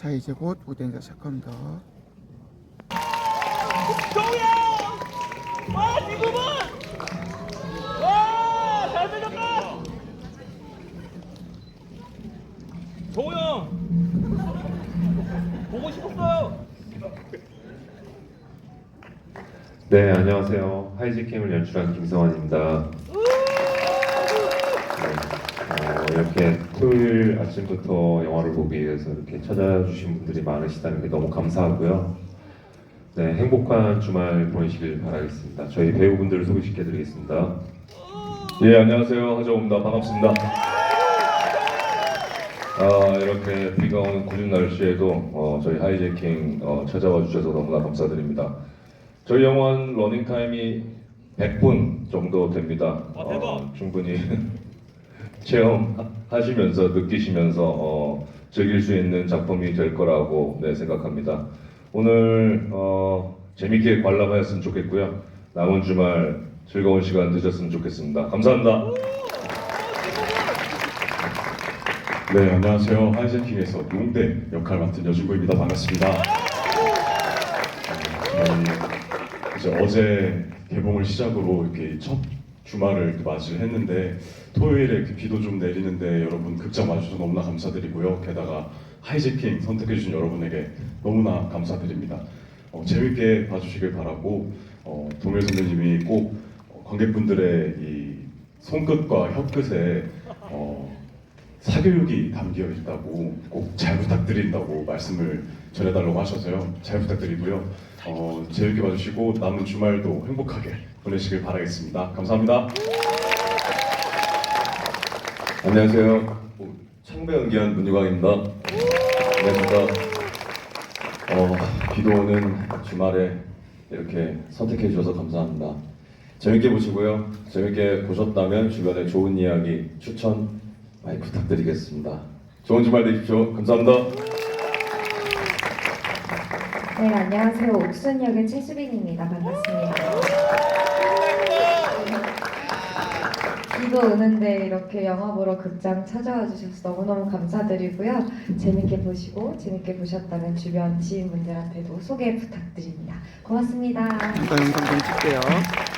자 이제 곧 무대가 시작합니다. 정우야! 와, 지금은! 와, 잘 빼줬다! 정우 형! 보고 싶었어요! 네, 안녕하세요. 하이지캠을 연출한 김성환입니다. 네, 어, 이렇게 토요일 아침부터 영화를 보기 위해서 이렇게 찾아주신 분들이 많으시다는 게 너무 감사하고요. 네, 행복한 주말 보내시길 바라겠습니다. 저희 배우분들을 소개시켜드리겠습니다. 예 안녕하세요 하정우입니다 반갑습니다. 아 이렇게 비가 오는 궂은 날씨에도 어, 저희 하이제킹 어, 찾아와 주셔서 너무나 감사드립니다. 저희 영화는 러닝 타임이 100분 정도 됩니다. 아, 대박. 어, 충분히 체험하시면서 느끼시면서 어, 즐길 수 있는 작품이 될 거라고 네, 생각합니다. 오늘 어, 재밌게 관람하였으면 좋겠고요. 남은 주말 즐거운 시간 되셨으면 좋겠습니다. 감사합니다. 네, 안녕하세요. 하이제킹에서 용대 역할 맡은 여준구입니다. 반갑습니다. 어, 저희 이제 어제 개봉을 시작으로 이렇게 첫 주말을 이렇게 맞이를 했는데 토요일에 비도 좀 내리는데 여러분 극장 와주셔서 너무나 감사드리고요. 게다가 하이제킹 선택해주신 여러분에게 너무나 감사드립니다. 어, 재밌게 봐주시길 바라고 어, 동일 선배님이 꼭 어, 관객분들의 이 손끝과 혀끝에 어, 사교육이 담겨 있다고 꼭 잘 부탁드린다고 말씀을 전해달라고 하셔서요. 잘 부탁드리고요. 어, 재밌게 봐주시고 남은 주말도 행복하게 보내시길 바라겠습니다. 감사합니다. 안녕하세요. 창배 연기한 문유광입니다. 안녕하십니까. 어, 비도 오는 주말에 이렇게 선택해 주셔서 감사합니다. 재밌게 보시고요. 재밌게 보셨다면 주변에 좋은 이야기 추천 많이 부탁드리겠습니다. 좋은 주말 되십시오. 감사합니다. 네, 안녕하세요. 옥순 역의 최수빈입니다. 반갑습니다. 비도 오는데 이렇게 영화 보러 극장 찾아와 주셔서 너무너무 감사드리고요. 재밌게 보시고 재밌게 보셨다면 주변 지인분들한테도 소개 부탁드립니다. 고맙습니다. 좀 찍게요.